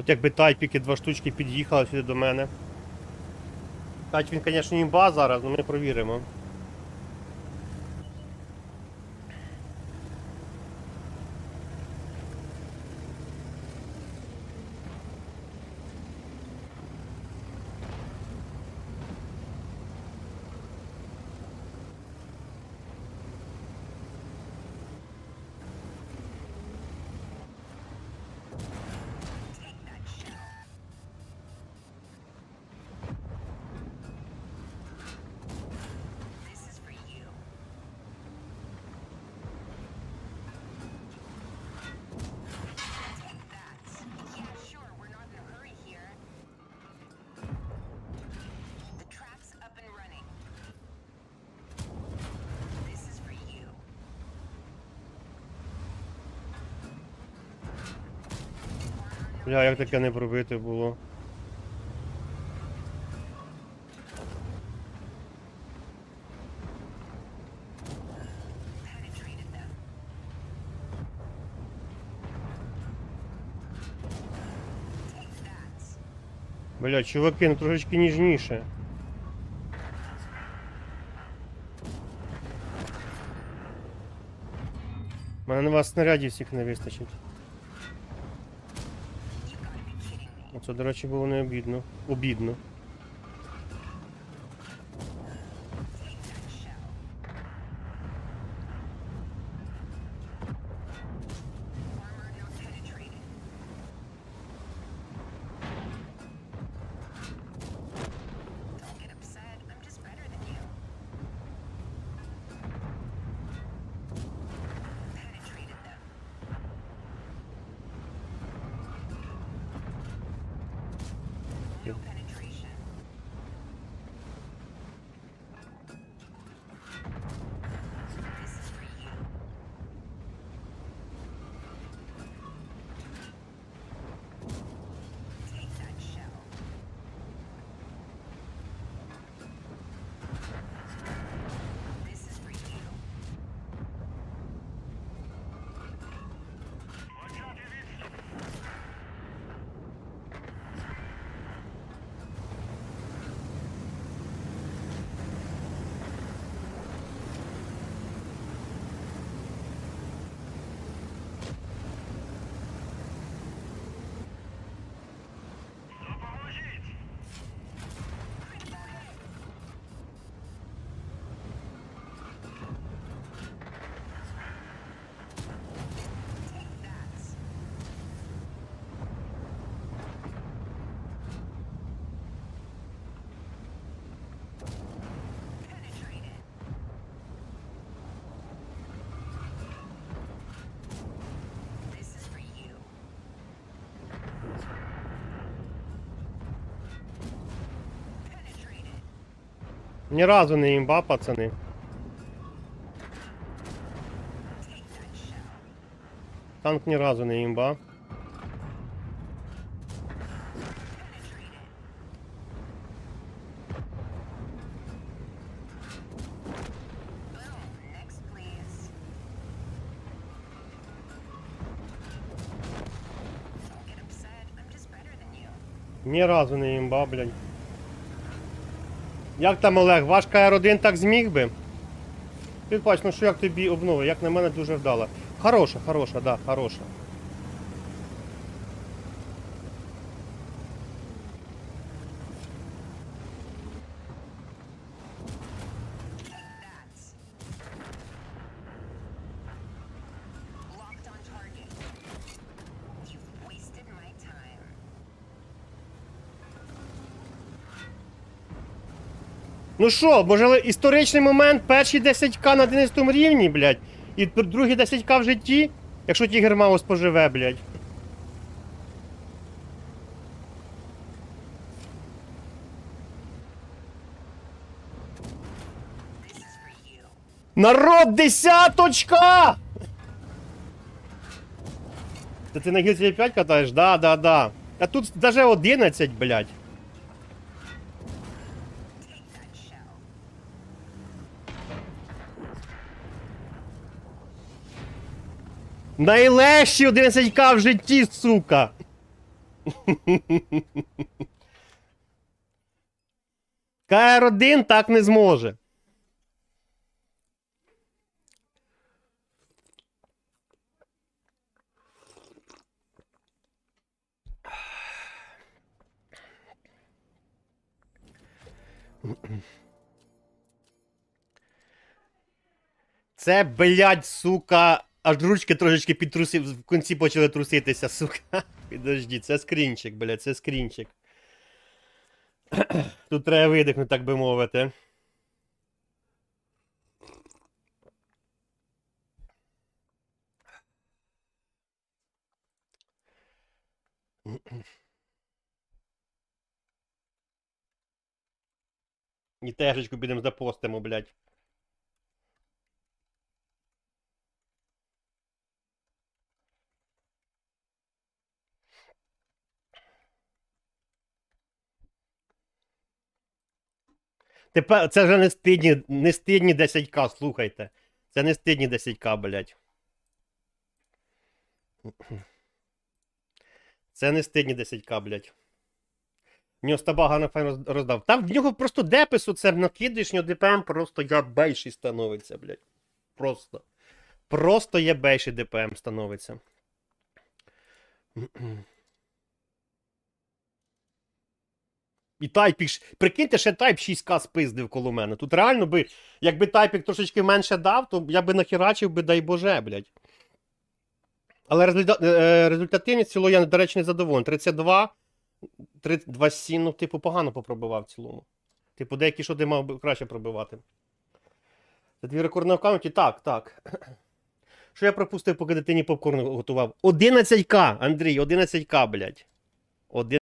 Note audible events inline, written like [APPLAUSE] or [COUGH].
От якби тайпіки два штучки під'їхали сюди до мене. Так, він, звісно, імба зараз, але ми провіримо. Бля, як таке не пробити було. Бля, чуваки, ну трошечки ніжніше. У мене на вас снарядів всіх не вистачить. Оце, до речі, було не обідно. Обідно. Ні разу не імба, пацани. Take that shell. Танк ні разу не імба. Penetrated. Boom. Next, please. Don't get upset. I'm just better than you. Ні разу не імба, блядь. Як там Олег, ваш КР-1 так зміг би? Ти бач, ну що як тобі обнови, як на мене дуже вдала. Хороша, хороша, да, хороша. Ну що, може історичний момент, перші 10к на 11 рівні, блядь, і другі 10к в житті, якщо Тігер Маус поживе, блядь. Народ, десяточка! Та ти на гільзі 5 катаєш? Да, да, да. А тут даже 11, блядь. Найлегші 11к в житті, сука. КР-1 так не зможе. Це, блядь, сука, аж ручки трошечки підтрусив, в кінці почали труситися, сука. [LAUGHS] Підожди, це скрінчик, блядь, це скрінчик. [CLEARS THROAT] Тут треба видихнути, так би мовити. [CLEARS THROAT] І тежечку підемо запостимо, блядь. Тепер це вже не стидні, не стидні 10к, слухайте. Це не стидні 10к, блядь. Це не стидні 10к, блядь. В нього стабага на файн роздав. Там в нього просто депису це накидаєш, в нього ДПМ просто ябейший становиться, блядь. Просто. Просто ябейший ДПМ становиться. І тайпік, прикиньте, ще тайп 6К спиздив коло мене. Тут реально би, якби тайпік трошечки менше дав, то я би нахерачив би, дай Боже, блядь. Але результа... е, результативність ціло я, до речі, не задоволений. 32, 27, ну, типу, погано попробивав в цілому. Типу, деякі шоти мав би краще пробивати. Це твій рекорд на аккаунті? Так, так. [CLEARS THROAT] Що я пропустив, поки дитині попкорн готував? 11к, Андрій, 11к, блядь. 11